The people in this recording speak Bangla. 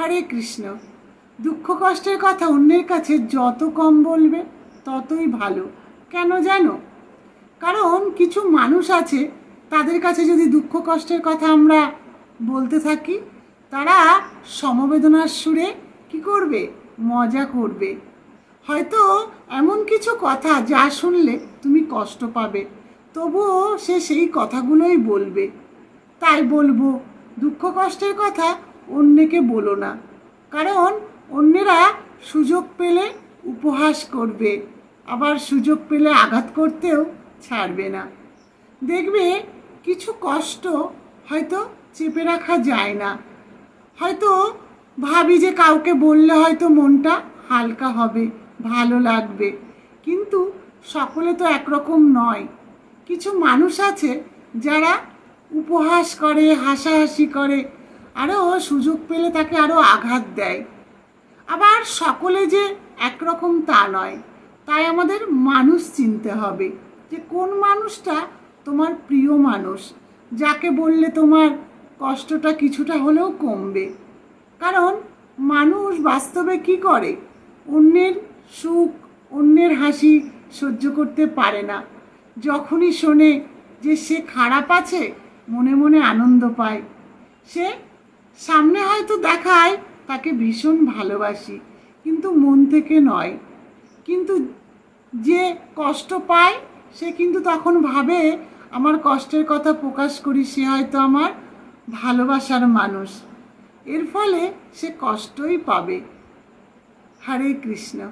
হরে কৃষ্ণ। দুঃখ কষ্টের কথা অন্যের কাছে যত কম বলবে, ততই ভালো। কেন জানো? কারণ কিছু মানুষ আছে, তাদের কাছে যদি দুঃখ কষ্টের কথা আমরা বলতে থাকি, তারা সমবেদনার সুরে কি করবে? মজা করবে। হয়তো এমন কিছু কথা যা শুনলে তুমি কষ্ট পাবে, তবুও সে সেই কথাগুলোই বলবে। তাই বলব, দুঃখ কষ্টের কথা অন্যকে বলো না। কারণ অন্যেরা সুযোগ পেলে উপহাস করবে, আবার সুযোগ পেলে আঘাত করতেও ছাড়বে না। দেখবে কিছু কষ্ট হয়তো চেপে রাখা যায় না। হয়তো ভাবি যে কাউকে বললে হয়তো মনটা হালকা হবে, ভালো লাগবে। কিন্তু সকলে তো একরকম নয়। কিছু মানুষ আছে যারা উপহাস করে, হাসাহাসি করে আরও সুযোগ পেলে তাকে আরও আঘাত দেয়। আবার সকলে যে একরকম তা নয়, তাই আমাদের মানুষ চিনতে হবে যে কোন মানুষটা তোমার প্রিয় মানুষ, যাকে বললে তোমার কষ্টটা কিছুটা হলেও কমবে। কারণ মানুষ বাস্তবে কি করে? অন্যের সুখ, অন্যের হাসি সহ্য করতে পারে না। যখনই শোনে যে সে খারাপ আছে, মনে মনে আনন্দ পায়। সে সামনে হয়তো দেখায়, তাকে ভীষণ ভালোবাসি। কিন্তু মন থেকে নয়। কিন্তু যে কষ্ট পায়, সে কিন্তু তখন ভাবে, আমার কষ্টের কথা প্রকাশ করি, সে হয়তো আমার ভালোবাসার মানুষ। এর ফলে সে কষ্টই পাবে। হরে কৃষ্ণ।